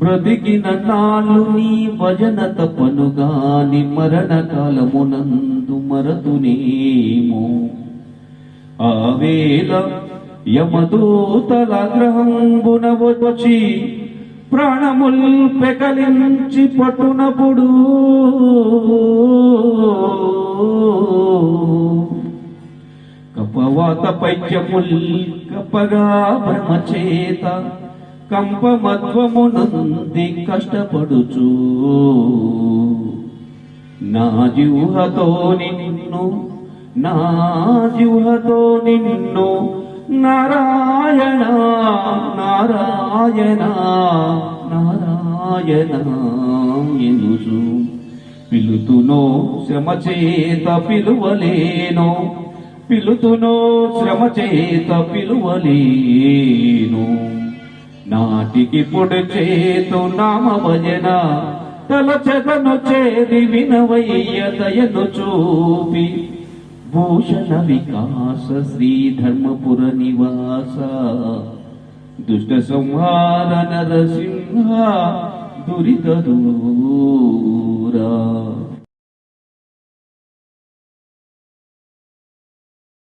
బ్రతికిన నాళ్ళు నీ భజన తపనుగాని మరణ కాలమునందు మరతునేమో. ఆవేళ యమదూతల గ్రహంబున వచ్చి ప్రాణముల్ పెకలించి పట్టునప్పుడు కపవాత పైక్యముల్ కపగా బ్రహ్మచేత కంపమధ్వమునంది కష్టపడుచు. నా జిహ్వతో నిన్ను నా జిహ్వతో నిన్ను నారాయణ నారాయణ నారాయణ ఎనుసు పిలుతునో శ్రమ చేత పిలువలేను పిలుతునో శ్రమ చేత పిలువలేను. నాటికి పొడి చేతు నామ భజన తలచదను చేది వినవయ్య దయను చూపి. భూషణ వికాస శ్రీ ధర్మపుర నివాస. దుష్ట సంహార నరసింహ దురిత దూరా.